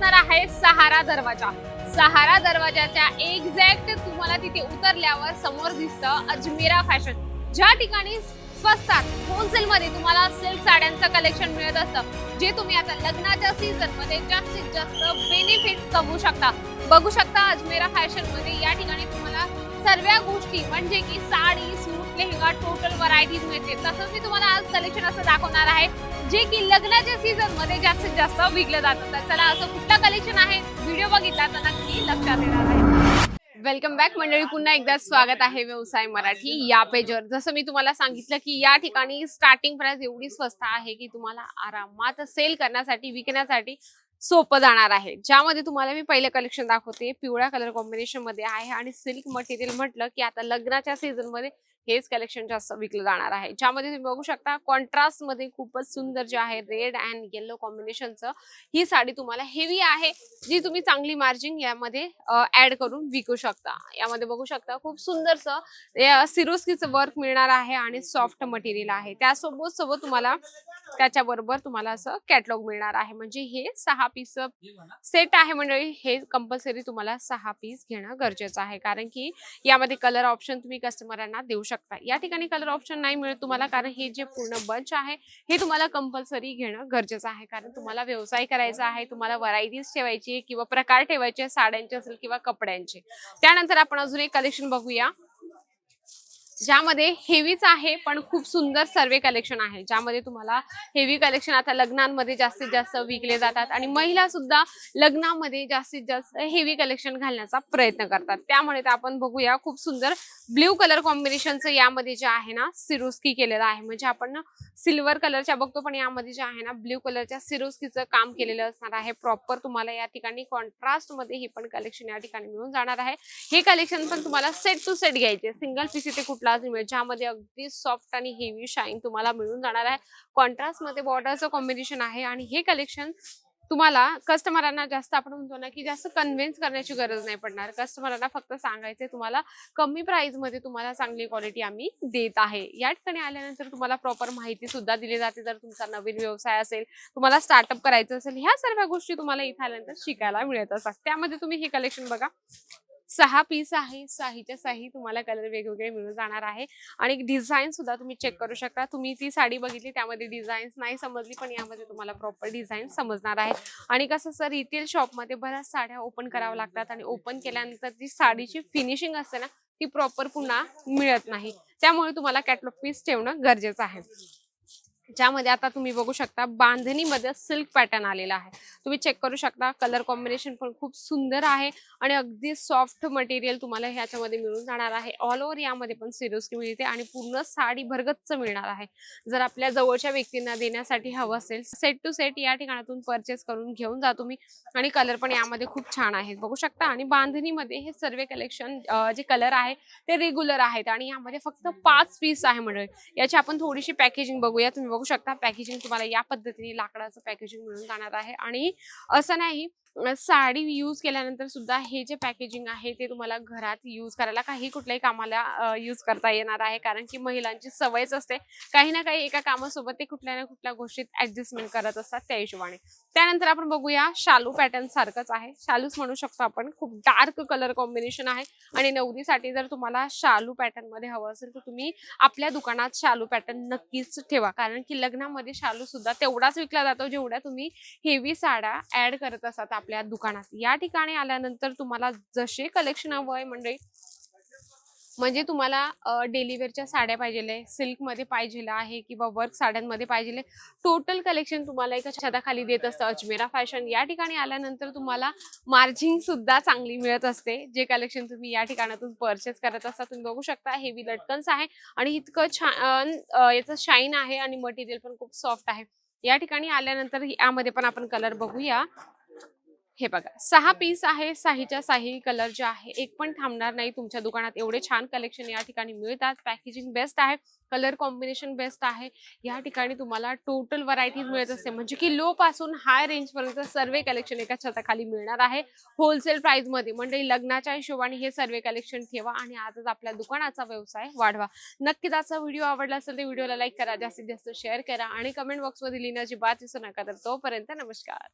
असणार आहे सहारा दरवाजा. सहारा दरवाजाच्या एक्झॅक्ट तुम्हाला तिथे उतरल्यावर समोर दिसतं अजमेरा फॅशन ज्या ठिकाणी स्वस्तात होलसेल मध्ये तुम्हाला सिल्क साड्यांचं कलेक्शन मिळत असतं. जे तुम्ही आता लग्नाच्या सीझनमध्ये जास्तीत जास्त बेनिफिट कमवू शकता. बघू शकता अजमेरा फॅशनमध्ये या ठिकाणी तुम्हाला सर्व गोष्टी म्हणजे की sari suit lehenga total varieties मिळते तसंच मी तुम्हाला आज कलेक्शन असं दाखवणार आहे जे की लग्नाच्या सीझनमध्ये जास्तीत जास्त विकलं जातं. तर चला असं कुठलं कलेक्शन आहे? व्हिडिओ बघितला तर नक्की लक्षात येणार आहे. वेलकम बॅक मंडळी पुन्हा एकदा स्वागत आहे व्यवसाय मराठी या पेजवर जसं मी तुम्हाला सांगितलं की या ठिकाणी स्टार्टिंग प्राइस एवढी स्वस्त आहे की तुम्हाला आरामात सेल करण्यासाठी विकण्यासाठी सोपं जाणार आहे. ज्यामध्ये तुम्हाला मी पहिलं कलेक्शन दाखवते पिवळ्या कलर कॉम्बिनेशनमध्ये आहे. आणि सिल्क मटेरियल म्हटलं की आता लग्नाच्या सीझनमध्ये हेच कलेक्शन जास्त विकलं जाणार आहे. ज्यामध्ये तुम्ही बघू शकता कॉन्ट्रास्टमध्ये खूपच सुंदर जे आहे रेड अँड येलो कॉम्बिनेशनचं ही साडी तुम्हाला हेवी आहे जी तुम्ही चांगली मार्जिन यामध्ये ऍड करून विकू शकता. यामध्ये बघू शकता खूप सुंदरसं सिरोस्कीचं वर्क मिळणार आहे आणि सॉफ्ट मटेरियल आहे. त्यासोबत सोबत तुम्हाला त्याच्याबरोबर तुम्हाला असं कॅटलॉग मिळणार आहे. म्हणजे हे सहा पीस सेट आहे मंडळी. हे कंपल्सरी तुम्हाला सहा पीस घेणं गरजेचं आहे. कारण की यामध्ये कलर ऑप्शन तुम्ही कस्टमरांना देऊ शकता. या ठिकाणी कलर ऑप्शन नाही मिळत तुम्हाला कारण हे जे पूर्ण बंच आहे हे तुम्हाला कंपल्सरी घेणं गरजेचं आहे. कारण तुम्हाला व्यवसाय करायचा आहे तुम्हाला व्हरायटीज ठेवायची किंवा प्रकार ठेवायचे साड्यांचे असेल किंवा कपड्यांचे. त्यानंतर आपण अजून एक कलेक्शन बघूया. ज्यामध्ये हेवीच आहे पण खूप सुंदर सर्वे कलेक्शन आहे. ज्यामध्ये तुम्हाला हेवी कलेक्शन आता लग्नांमध्ये जास्तीत जास्त विकले जातात आणि महिला सुद्धा लग्नामध्ये जास्तीत जास्त हेवी कलेक्शन घालण्याचा प्रयत्न करतात. त्यामुळे आपण बघूया खूप सुंदर ब्ल्यू कलर कॉम्बिनेशनचं यामध्ये जे आहे ना सिरोस्की केलेलं आहे. म्हणजे आपण सिल्वर कलरच्या बघतो पण यामध्ये जे आहे ना ब्ल्यू कलरच्या सिरोस्कीचं काम केलेलं असणार आहे. प्रॉपर तुम्हाला या ठिकाणी कॉन्ट्रास्टमध्ये हे पण कलेक्शन या ठिकाणी मिळून जाणार आहे. हे कलेक्शन पण तुम्हाला सेट टू सेट घ्यायचे. सिंगल पीस इथे कुठला अंदाज मिळेल ज्यामध्ये अगदी सॉफ्ट आणि हेवी शाईन तुम्हाला मिळून जाणार आहे. कॉन्ट्रास्टमध्ये बॉर्डरचं कॉम्बिनेशन आहे आणि हे कलेक्शन तुम्हाला कस्टमरांना जास्त आपण म्हणतो ना की जास्त कन्व्हिन्स करण्याची गरज नाही पडणार. कस्टमरांना फक्त सांगायचे तुम्हाला कमी प्राइसमध्ये तुम्हाला चांगली क्वालिटी आम्ही देत आहे. या ठिकाणी आल्यानंतर तुम्हाला प्रॉपर माहिती सुद्धा दिली जाते. जर तुमचा नवीन व्यवसाय असेल तुम्हाला स्टार्टअप करायचं असेल ह्या सर्व गोष्टी तुम्हाला इथे आल्यानंतर शिकायला मिळत असतात. त्यामध्ये तुम्ही हे कलेक्शन बघा. सहा पीस आहे साहीच्या साही तुम्हाला कलर वेगवेगळे मिळून जाणार आहे. आणि डिझाईन सुद्धा तुम्ही चेक करू शकता. तुम्ही ती साडी बघितली त्यामध्ये डिझाईन्स नाही समजली पण यामध्ये तुम्हाला प्रॉपर डिझाईन समजणार आहे. आणि कसं सर रिटेल शॉपमध्ये बऱ्याच साड्या ओपन कराव्या लागतात आणि ओपन केल्यानंतर ती साडीची फिनिशिंग असते ना ती प्रॉपर पुन्हा मिळत नाही. त्यामुळे तुम्हाला कॅटलॉग पीस ठेवणं गरजेचं आहे. ज्यामध्ये आता तुम्ही बघू शकता बांधणीमध्ये सिल्क पॅटर्न आलेला आहे. तुम्ही चेक करू शकता कलर कॉम्बिनेशन पण खूप सुंदर आहे आणि अगदी सॉफ्ट मटेरियल तुम्हाला ह्याच्यामध्ये मिळून जाणार आहे. ऑल ओव्हर यामध्ये पण सिरोस्की मिळते आणि पूर्ण साडी भरगच्च मिळणार आहे. जर आपल्या जवळच्या व्यक्तींना देण्यासाठी हवं असेल सेट टू सेट या ठिकाणातून परचेस करून घेऊन जा तुम्ही आणि कलर पण यामध्ये खूप छान आहेत. बघू शकता आणि बांधणीमध्ये हे सर्व कलेक्शन जे कलर आहे ते रेग्युलर आहेत आणि यामध्ये फक्त पाच पीस आहे म्हणजे याची आपण थोडीशी पॅकेजिंग बघूया. तुम्ही बघू शकता पॅकेजिंग तुम्हाला या पद्धतीने लाकडाचं पॅकेजिंग मिळून जाणार आहे. आणि असं नाही साडी यूज केल्यानंतर सुद्धा हे जे पॅकेजिंग आहे ते तुम्हाला घरात यूज करायला काही कुठल्याही कामाला यूज करता येणार आहे. कारण की महिलांची सवयच असते. काही ना काही एका कामासोबत ते कुठल्या ना कुठल्या गोष्टीत ऍडजस्टमेंट करत असतात त्या हिशोबाने. त्यानंतर आपण बघूया शालू पॅटर्न सारखंच आहे. शालूच म्हणू शकतो आपण. खूप डार्क कलर कॉम्बिनेशन आहे. आणि नवरीसाठी जर तुम्हाला शालू पॅटर्नमध्ये हवं असेल तर तुम्ही आपल्या दुकानात शालू पॅटर्न नक्कीच ठेवा. कारण की लग्नामध्ये शालू सुद्धा तेवढाच विकला जातो जेवढ्या तुम्ही हेवी साड्या ऍड करत असतात आपल्या दुकानात. या ठिकाणी आल्यानंतर तुम्हाला जसे कलेक्शन हवं आहे म्हणजे म्हणजे तुम्हाला डेलीवेअरच्या साड्या पाहिजे सिल्कमध्ये पाहिजे आहे किंवा वर्क साड्यांमध्ये पाहिजे टोटल कलेक्शन तुम्हाला एका छताखाली देत असतं. अजमेरा फॅशन या ठिकाणी आल्यानंतर तुम्हाला मार्जिन सुद्धा चांगली मिळत असते. जे कलेक्शन तुम्ही या ठिकाणातून परचेस करत असता तुम्ही बघू शकता हेवी लटकन्स आहे आणि इतकं छान याचं शाईन आहे आणि मटेरियल पण खूप सॉफ्ट आहे. या ठिकाणी आल्यानंतर यामध्ये पण आपण कलर बघूया. हे बघा सहा पीस आहे साहीच्या साही कलर जे आहे एक पण थांबणार नाही तुमच्या दुकानात. एवढे छान कलेक्शन या ठिकाणी मिळतात. पॅकेजिंग बेस्ट आहे कलर कॉम्बिनेशन बेस्ट आहे. या ठिकाणी तुम्हाला टोटल व्हरायटीज मिळत असते म्हणजे की लो पासून हाय रेंज पर्यंत सर्व कलेक्शन एका छताखाली मिळणार आहे. होलसेल प्राइसमध्ये. म्हणजे लग्नाच्या हिशोबाने हे सर्व कलेक्शन ठेवा आणि आजच आपल्या दुकानाचा व्यवसाय वाढवा. नक्कीच आजचा व्हिडिओ आवडला असेल तर व्हिडिओला लाईक करा जास्तीत जास्त शेअर करा आणि कमेंट बॉक्समध्ये लिहिण्याची बात विसरू नका तर तोपर्यंत नमस्कार.